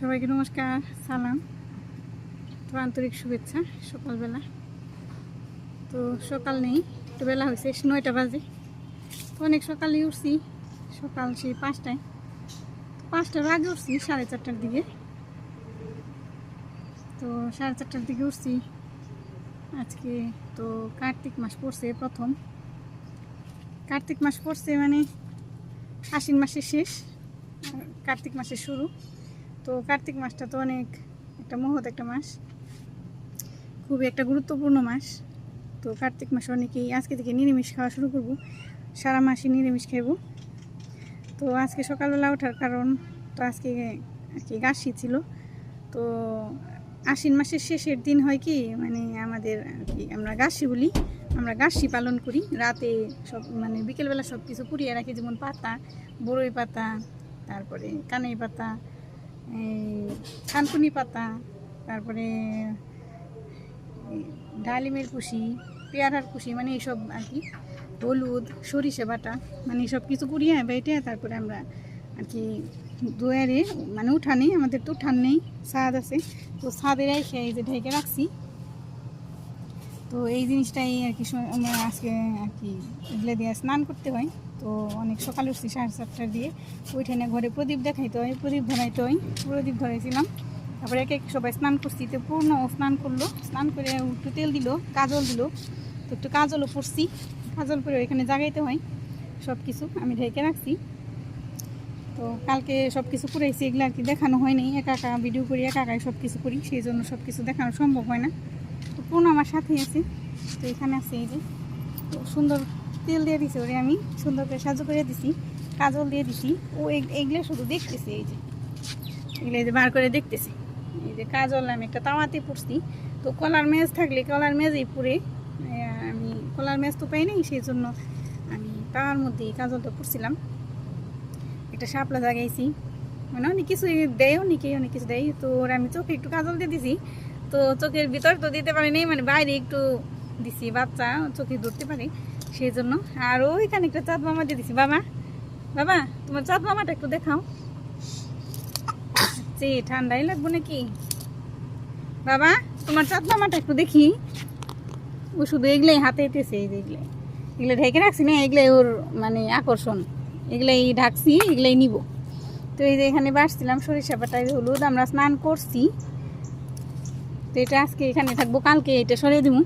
সবাইকে নমস্কার, সালাম। তো আন্তরিক শুভেচ্ছা সকালবেলা। তো সকাল নেই, একটু বেলা হয়েছে, নয়টা বাজে। তো অনেক সকালে উঠছি, সকাল সেই পাঁচটায়। পাঁচটার আগে উঠছি সাড়ে চারটার দিকে। তো সাড়ে চারটার দিকে উঠছি। আজকে তো কার্তিক মাস পড়ছে প্রথম। কার্তিক মাস পড়ছে মানে আশ্বিন মাসের শেষ কার্তিক মাসের শুরু। তো কার্তিক মাসটা তো অনেক একটা মহৎ একটা মাস। খুবই একটা গুরুত্বপূর্ণ মাস। তো কার্তিক মাসে অনেকেই আজকে থেকে নিরামিষ খাওয়া শুরু করব। সারা মাসই নিরামিষ খাইব। তো আজকে সকালবেলা ওঠার কারণ তো আজকে আর কি গাছি ছিল। তো আশ্বিন মাসের শেষের দিন হয় কি মানে আমাদের আর কি আমরা গাছি বলি, আমরা গাছি পালন করি। রাতে সব মানে বিকেলবেলা সব কিছু পুড়িয়ে রাখি, যেমন পাতা, বড়ই পাতা, তারপরে কানাই পাতা থানকুনি পাতা, তারপরে ডালিমের কুশি, পেয়ারার কুশি মানে এইসব আর কি। হলুদ, সরিষা বাটা মানে সব কিছু পুড়িয়ে বেটে তারপরে আমরা আর কি দুয়ারে মানে উঠানে, আমাদের তো উঠান নেই, ছাদ আছে। তো ছাদে রেখে এই যে ঢেকে রাখছি। তো এই জিনিসটাই আর কি আমরা আজকে আর কি এগুলো দিয়ে স্নান করতে হয়। তো অনেক সকালে উঠছি সাড়ে সাতটা দিয়ে। ওইখানে ঘরে প্রদীপ দেখাইতে হয়, প্রদীপ ধরাইতে হয়, প্রদীপ ধরাইছিলাম। তারপরে এক এক সবাই স্নান করছি, তো পূর্ণ স্নান করল। স্নান করে একটু তেল দিল, কাজল দিল। তো একটু কাজলও পরছি কাজল পরে ওইখানে জাগাইতে হয়। সব কিছু আমি ঢেকে রাখছি। তো কালকে সব কিছু করেছি এগুলো আর কি দেখানো হয়নি একা একা ভিডিও করি, একা একাই সব কিছু করি, সেই জন্য সব কিছু দেখানো সম্ভব হয় না। তো পূর্ণ আমার সাথেই আছে, তো এখানে আছে এই যে। তো সুন্দর তেল দিয়ে দিছি, ওরে আমি সুন্দর করে সাজু করে দিছি, কাজল দিয়ে দিছি। ও এগ- এগুলো শুধু দেখতেছি, এই যে। এগুলো যে বার করে দেখতেছি। এই যে কাজল আমি একটা তাওয়াতে পড়ছি তো কলার মেজ থাকলে কলার মেজেই পুরে আমি কলার মেজ তো পাই নাই সেই জন্য আমি তাওয়ার মধ্যে কাজলটা পড়ছিলাম একটা শাপলা জাগাইছি। মানে অনেক কিছু দেয় অনেকে অনেক কিছু দেয়। তো ওর আমি চোখে একটু কাজল দিয়ে দিছি। তো চোখের ভিতর তো দিতে পারি নাই মানে বাইরে একটু দিছি, বাচ্চা চোখে ধরতে পারে। সেই জন্য আর ওইখানে একটা চাঁদ মামা দিয়ে দিছি। বাবা বাবা, তোমার চাঁদ মামাটা একটু দেখাও। যে ঠান্ডাই লাগবো নাকি? বাবা, তোমার চাঁদ মামাটা একটু দেখি। ও শুধু এগুলাই হাতে এতেছে এই যে এগুলো ঢেকে রাখছি না, এগুলাই ওর মানে আকর্ষণ। এগুলাই ঢাকছি, এগুলাই নিব। তো এই যে এখানে বাসছিলাম সরিষা বাটায় হলুদ, আমরা স্নান করছি। তো এটা আজকে এখানে থাকব, কালকে এটা সরিয়ে দিব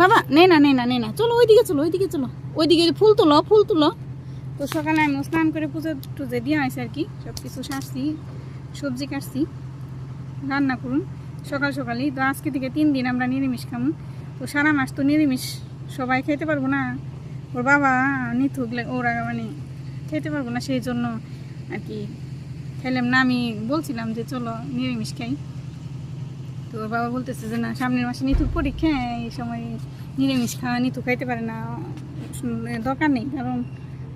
বাবা, নে না নে না নে না। চলো ওইদিকে চলো ওইদিকে চলো। ওইদিকে ফুল তুলো ফুল তুলো। তো সকালে আমি স্নান করে পুজো টুজো দিয়ে হয়েছে আর কি। সব কিছু সারছি, সবজি কাটছি, রান্না করুন। সকাল সকালেই তো আজকে থেকে তিন দিন আমরা নিরামিষ খামু। তো সারা মাস তো নিরামিষ, সবাই খেতে পারব না। ওর বাবা নিথু ওরা মানে খেতে পারব না, সেই জন্য আর কি। খেলাম না, আমি বলছিলাম যে চলো নিরামিষ খাই। তো ওর বাবা বলতেছে যে, না, সামনের মাসে নিতুর পরীক্ষা, এই সময় নিরামিষ খাওয়া, নিতু খাইতে পারে না দরকার নেই। কারণ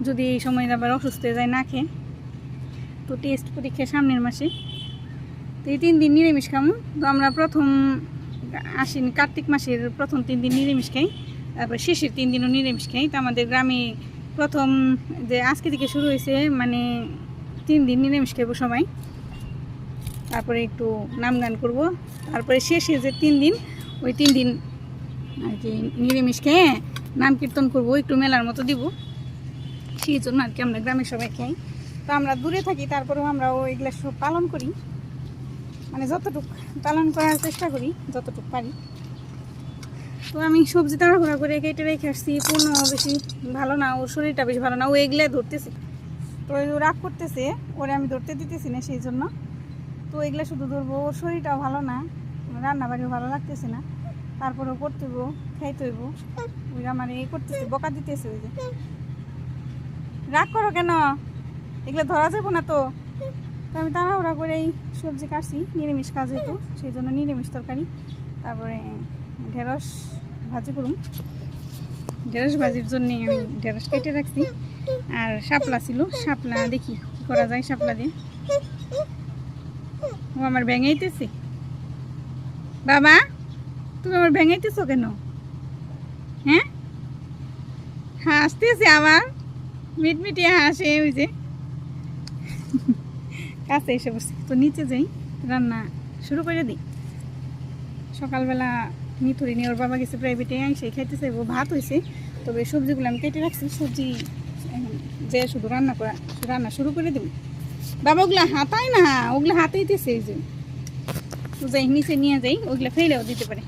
যদি এই সময় আবার অসুস্থ হয়ে যায় না খেয়ে, তো টেস্ট পরীক্ষা সামনের মাসে। তো এই তিন দিন নিরামিষ খামু। তো আমরা প্রথম আশ্বিন কার্তিক মাসের প্রথম তিন দিন নিরামিষ খাই, তারপর শেষের তিন দিনও নিরামিষ খাই। তো আমাদের গ্রামে প্রথম যে আজকে থেকে শুরু হয়েছে মানে তিন দিন নিরামিষ খাইবো সবাই। তারপরে একটু নাম গান করব। তারপরে শেষে যে তিন দিন, ওই তিন দিন আর কি নিরামিষ খেয়ে নাম কীর্তন করব, একটু মেলার মতো দিব। সেই জন্য আর কি আমরা গ্রামের সবাই খাই। তো আমরা দূরে থাকি, তারপরেও আমরা ওইগুলো সব পালন করি। মানে যতটুকু পালন করার চেষ্টা করি, যতটুকু পারি। তো আমি সবজি তাড়াহুড়া করে কেটে রেখে আসছি, পূর্ণ বেশি ভালো না, ওর শরীরটা বেশি ভালো না, ও এগুলো ধরতেছে। তো ওই ও রাগ করতেছে, ওরে আমি ধরতে দিতেছি না সেই জন্য। তো এগুলো শুধু ধরবো। ওর শরীরটাও ভালো না রান্না বাড়িও ভালো লাগতেছে না। তারপরেও করতে হইব খাইতে হইব ওই আমার এই করতেছে, বকা দিতেছে ওই যে। রাগ করো কেন? এগুলো ধরা যাব না তো। আমি তাড়াহুড়া এই সবজি কাটছি, নিরামিষ কাজ হইতো, সেই জন্য নিরামিষ তরকারি। তারপরে ঢেঁড়স ভাজি করুন ঢেঁড়স ভাজির জন্য আমি ঢেঁড়স কেটে রাখছি। আর শাপলা ছিল, শাপলা দেখি করা যায়, শাপলা দিয়ে। ও আমার ভেঙাইতেছে। বাবা, তুমি আমার ভেঙাইতেছো কেন? হ্যাঁ? হাসতেছে আবার। মিটমিটিয়ে হাসে ওই যে। কাছে এসে বসে। তো নিচে যাই, রান্না শুরু করে দিই। সকালবেলা মিথুরি নিয়ে ওর বাবা গেছে প্রাইভেটে আইসে খাইতে চাইব ভাত হয়েছে তবে সবজিগুলো আমি কেটে রাখছি, সবজি যে শুধু রান্না করা রান্না শুরু করে দেবো। বাবা ওগুলা হাতায় না, ওগুলো হাতাইতেছে এই যে। যাই নিচে নিয়ে যাই, ওগুলো ফেলেও দিতে পারে।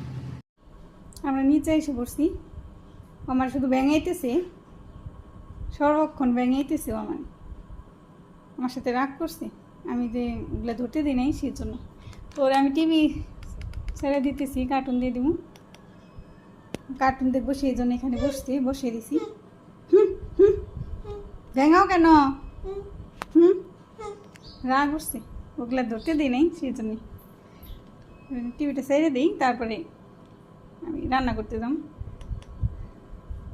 আমরা নিচে এসে পড়ছি। আমার শুধু ব্যাঙাইতেছে। সর্বক্ষণ ব্যাঙাইতেছে আমার। আমার সাথে রাগ করছে। আমি যে ওগুলো ধরতে দিই নাই সেই জন্য তো আমি টিভি ছেড়ে দিতেছি কার্টুন দিয়ে দিব কার্টুন দেখব সেই জন্য এখানে বসছি, বসিয়ে দিছি। হুম হুম। ভেঙাও কেন? রাগ উঠছে। ওগুলা ধরতে দিই নাই সেই জন্যে টিভিটা সেরে দিই, তারপরে আমি রান্না করতে যাম।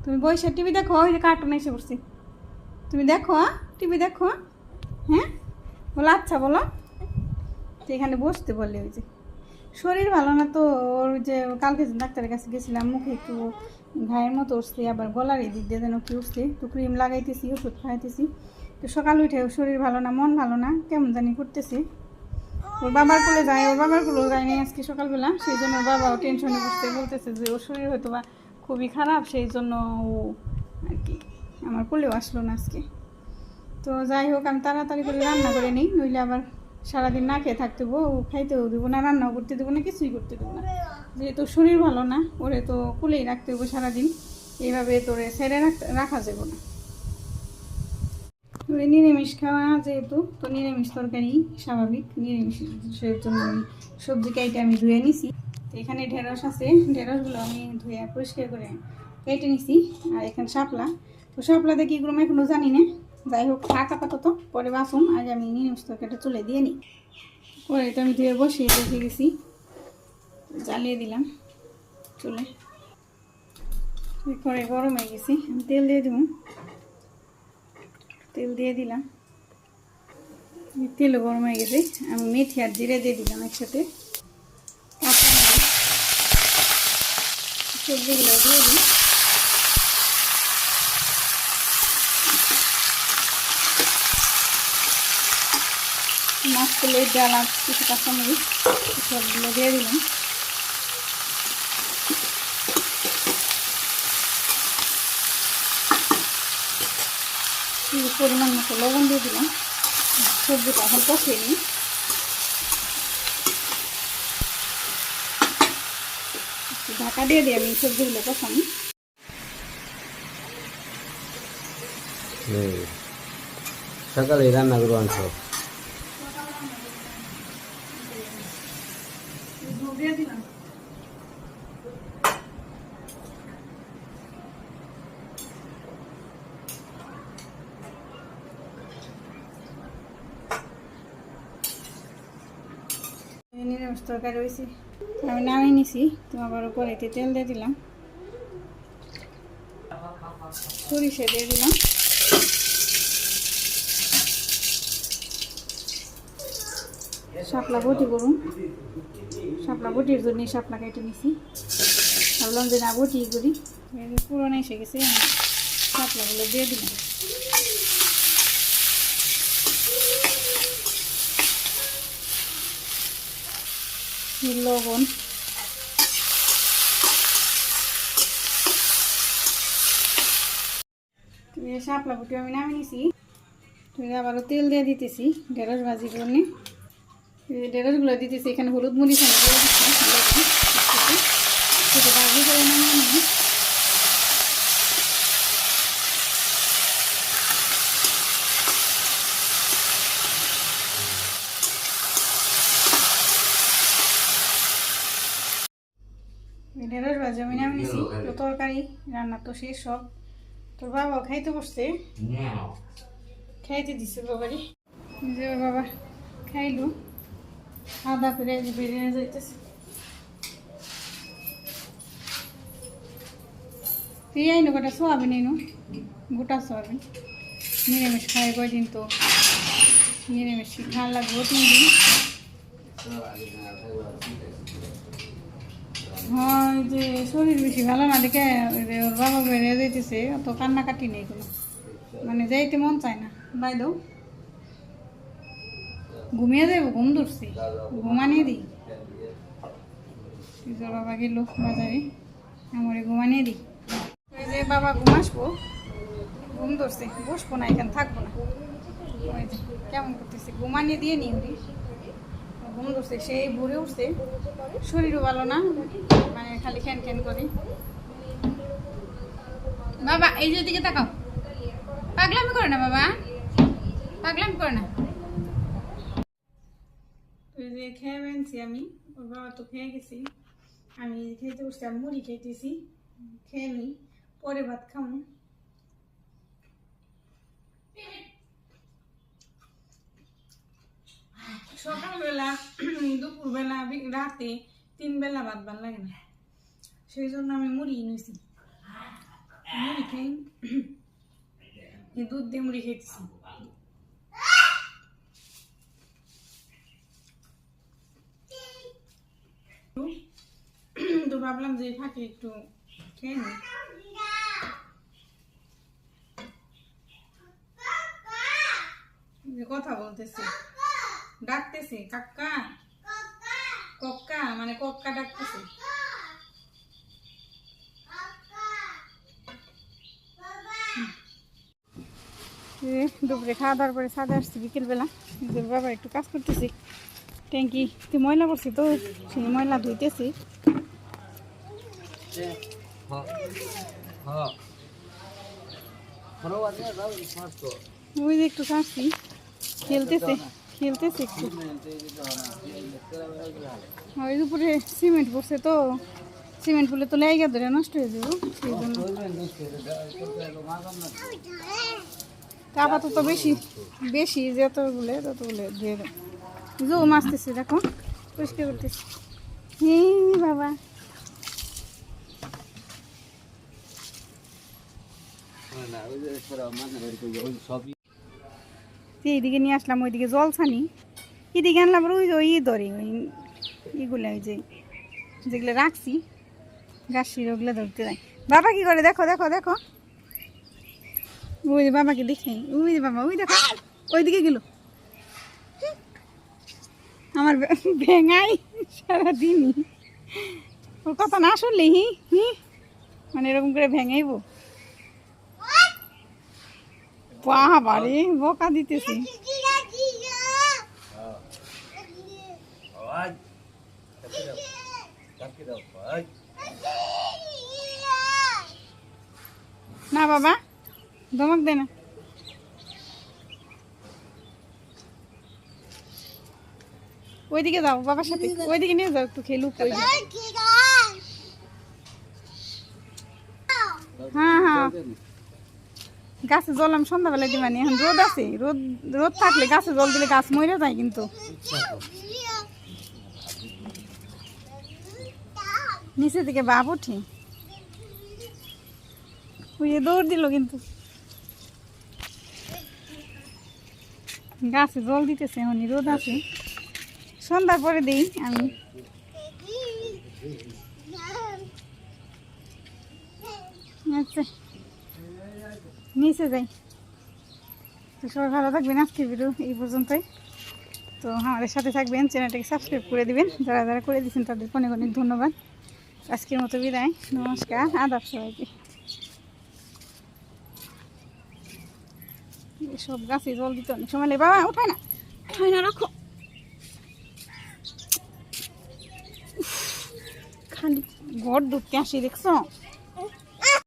তুমি বসে টিভি দেখো, ওই যে কার্টুন এসে পড়ছি। তুমি দেখো টিভি দেখো হ্যাঁ? বলো আচ্ছা বলো। এখানে বসতে বললে ওই যে। শরীর ভালো না তো, ওর যে কালকে ডাক্তারের কাছে গেছিলাম, মুখে একটু ঘায়ের মতো উঠছে, আবার গলার এই দিক দিয়ে যেন কি উঠছে, একটু ক্রিম লাগাইতেছি, ওষুধ খাইতেছি তো সকাল উঠে শরীর ভালো না, মন ভালো না, কেমন জানি করতেছে। ওর বাবার কোলে যায়, ওর বাবার কোলেও যায় নাই আজকে সকালবেলা, সেই জন্য ওর বাবাও টেনশনে বসতে বলতেছে যে ওর শরীর হয়তো বা খুবই খারাপ, সেই জন্য ও আর কি, আমার কোলেও আসলো না আজকে। তো যাই হোক, আমি তাড়াতাড়ি করে রান্না করে নিই, নইলে আবার সারাদিন না খেয়ে থাকতে ও খাইতেও দেবো না, রান্নাও করতে দেবো না, কিছুই করতে দেবো না। যেহেতু শরীর ভালো না, ওরে তো কুলেই রাখতে হব সারাদিন, এইভাবে তোরে ছেড়ে রাখতে রাখা যাবে না। নিরামিষ খাওয়া যেহেতু, তো নিরামিষ তরকারি স্বাভাবিক। নিরামিষ জন্য আমি সবজি কেটে আমি ধুয়ে নিছি। তো এখানে ঢেঁড়স আছে। ঢেঁড়সগুলো আমি ধুয়ে পরিষ্কার করে কেটে নিছি। আর এখানে শাপলা। তো শাপলাতে কী করব এখনও জানি না। যাই হোক, থাক আপাতত, পরে বাসুন আজ আমি নিরামিষ তরকারিটা তুলে দিয়ে নিই। পরে এটা আমি ধুয়ে বসিয়ে রেখে গেছি জ্বালিয়ে দিলাম। চুলে। করে গরম হয়ে গেছি। তেল দিয়ে দিব। তেল দিয়ে দিলাম। তেলও গরম হয়ে গেছে। আমি মেথি আর জিরে দিয়ে দিলাম একসাথে। সবজিগুলো দিয়ে দিই মাছ তুলে ডাল আর কিছু কাঁচামরিচ সবগুলো দিয়ে দিলাম। পরিমাণ মতো লবণ দিয়ে দিলাম। সবজিটা এখন কষিয়ে নিই। ঢাকা দিয়ে দিই আমি সবজিগুলো কষানি সকালে রান্না করব আনছ দিয়ে দিলাম নিরামিষ তরকারি রয়েছে আমি নামিয়ে নিছি তো আবার উপরে তেল দিয়ে দিলাম। সরিষা দিয়ে দিলাম। শাপলা বটি করুন। শাপলা বটির জন্য শাপলা কেটে নিছি। ভাবলাম যে না বটি করি। পুরনো এসে গেছে শাপলাগুলো দিয়ে দিলাম। লবণ। শাপলা বুটি আমি নামিয়ে নিছি। তুমি আবারও তেল দিয়ে দিতেছি ঢেঁড়স ভাজির জন্যে। ঢেঁড়সগুলো দিতেছি, এখানে হলুদ মরিচ আমি দিয়ে দিচ্ছি। ভাজি করে নামিয়ে নিই। ঢেঁড়স ভাজি আমি নামিয়ে নিছি তো তরকারি রান্না তো শেষ সব। তোর বাবা খাইতে বসছে? খাইতে দিছে বাবারে। যে বাবা খাইলো আদা করে বেরিয়ে যাইতেছে। তুই আইনো গোটা সোয়াবিন এনো গোটা সোয়াবিন। নিরামিষ খাই কয়দিন তো? নিরামিষ খাওয়া লাগবো? তিন দিন হ্যাঁ যে শরীর বেশি ভালো না দেখে ওর বাবা বেরিয়ে যাইতেছে, অত কান্নাকাটি নেই কোনো। মানে যাইতে মন চায় না। বাই দাও। ঘুমিয়ে যাব ঘুম ধরছে। ঘুমানিয়ে দিই তোর বাবা গেল বাজারে, আমার ঘুমানিয়ে দিই ওই যে বাবা ঘুম আসব, ঘুম ধরছে, বসবো না, এখানে থাকব না। ওই যে কেমন করতেছে ঘুমানিয়ে দিয়ে নি ওরি ঘুম ধরছে, সেই ভরে উঠছে। শরীরও ভালো না মানে খালি খ্যান খ্যান করে। বাবা, এই যে দিকে তাকাও। পাগলামি করে না বাবা? পাগলামি করে না? যে খেয়ে বেনছি আমি, ওর বাবা তো খেয়ে গেছি। আমি খেতে বসছি মুড়ি খেতেছি, খেয়ে নি, পরে ভাত খাব সকালবেলা দুপুরবেলা রাতে তিন বেলা ভাত ভালো লাগে না সেই জন্য আমি মুড়ি নিয়েছি মুড়ি খাই। দুধ দিয়ে মুড়ি খেতেছি তো ভাবলাম যে ফাঁকে একটু খেয়ে নি কথা বলতেছে। ডাকতেছে কাকা কক্কা মানে কক্কা ডাকতেছে। দুপুরে খাওয়া দাওয়ার পরে সাদা আসছি বিকেলবেলা। যে বাবা একটু কাজ করতেছি। ট্যাঙ্কি তো ময়লা করছি তো? সেই ময়লা ধুইতেছি। ওই যে একটু কাটছি খেলতেছে। খেলতেছে একটু। ওই দুপুরে সিমেন্ট পড়ছে তো, সিমেন্ট পড়লে তো লেগে ধরে নষ্ট হয়ে যাব, সেই জন্য। আপাতত বেশি বেশি যতগুলো, ততগুলো দিয়ে দেবো। জো মাছতেছি দেখো, পরিষ্কার করতেছি। হে বাবা। সবই তো এইদিকে নিয়ে আসলাম, ওইদিকে জল ছানি। এদিকে আনলাম ওই ওই ধরে ওই ইগুলো ওই যে যেগুলো রাখছি গাছির ওগুলো ধরতে যায় বাবা কি করে? দেখো দেখো দেখো। ওই বাবাকে দেখে। ওই বাবা, ওই দেখো। ওইদিকে গেল। আমার ভেঙাই সারাদিনই। ওর কথা না শুনলে হি হি। মানে এরকম করে ভেঙাইবো। বাবারে, বোকা দিতেছি। না বাবা, ধমক দে না। ওইদিকে যাও, বাবার সাথে। ওইদিকে নিয়ে যাও একটু খেলুক হ্যাঁ হ্যাঁ। গাছে জল আমি সন্ধ্যাবেলা দিবানি এখন রোদ আছে। রোদ রোদ থাকলে গাছে জল দিলে গাছ মরে যায় কিন্তু। নিচে থেকে বাপ উঠি। ওই যে দৌড় দিল কিন্তু। গাছে জল দিতেছে এখন রোদ আছে। সন্ধ্যার পরে দিই আমি। আচ্ছা। নিচে যাই। তো সবাই ভালো থাকবেন, আজকের ভিডিও এই পর্যন্তই। তো আমাদের সাথে থাকবেন, চ্যানেলটাকে সাবস্ক্রাইব করে দিবেন। যারা যারা করে দিয়েছেন তাদের অনেক অনেক ধন্যবাদ। আজকের মতো বিদায়, নমস্কার, আদাব সবাইকে। সব গাছে জল দিতে অনেক সময় লাগে। বাবা, উঠায় না। উঠায় না, রাখো। খালি ঘর ধরতে আসি, দেখছ?